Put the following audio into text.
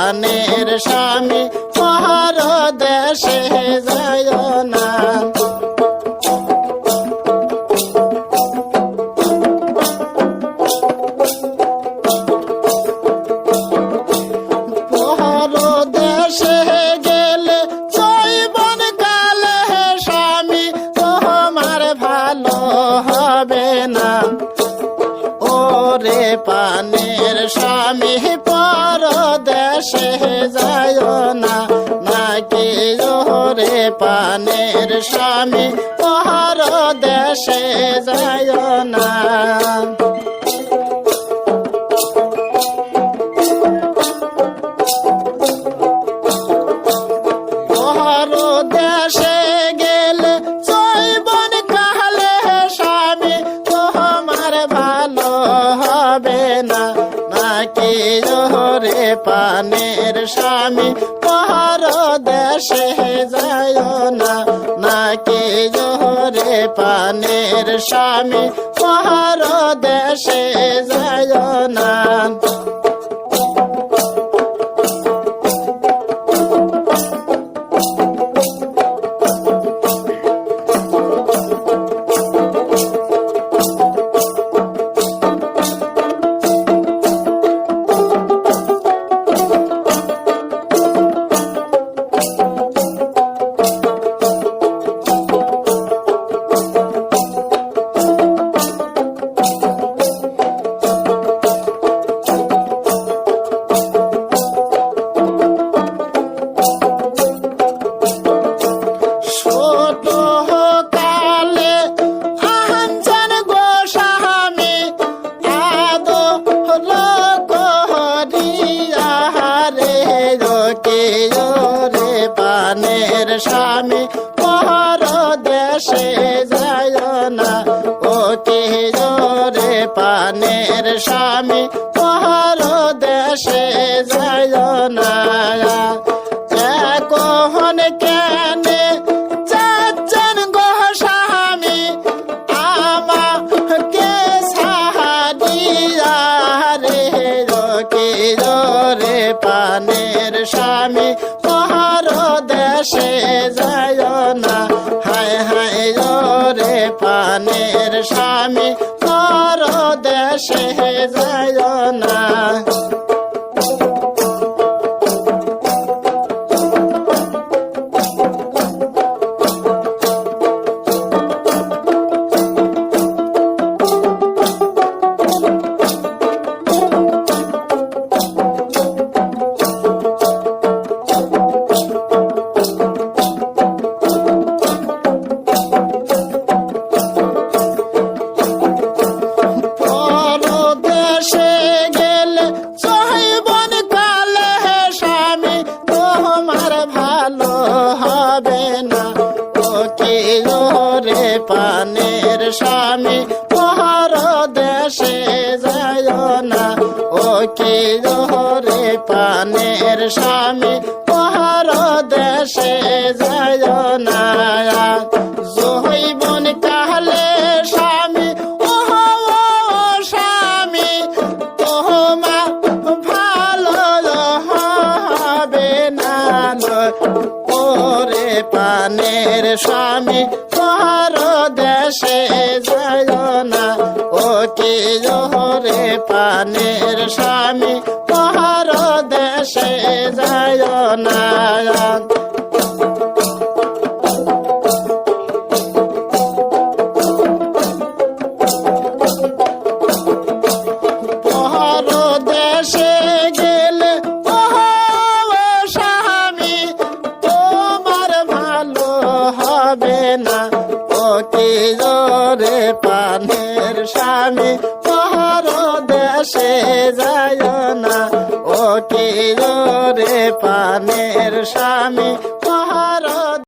পানের স্বামী। পর দেশে যায় না। নাকি ওরে পানের স্বামী পর দেশে যায় না। ভালো পানের স্বামী পাহার দেশে যায় না। নাকি জোহরে পানের স্বামী পাহার দেশে যায় না। পানের স্বামী পর দেশে যায় না। ও কে পানের স্বামী দেশে যায় না হায় হায় রে পানের স্বামী তোর দেশে যায় স্বামী পর দেশে যায় না। ও কি জোহরে পানের স্বামী পর দেশে যায় না। দেশে যায় না। ও কি জোরে পানের স্বামী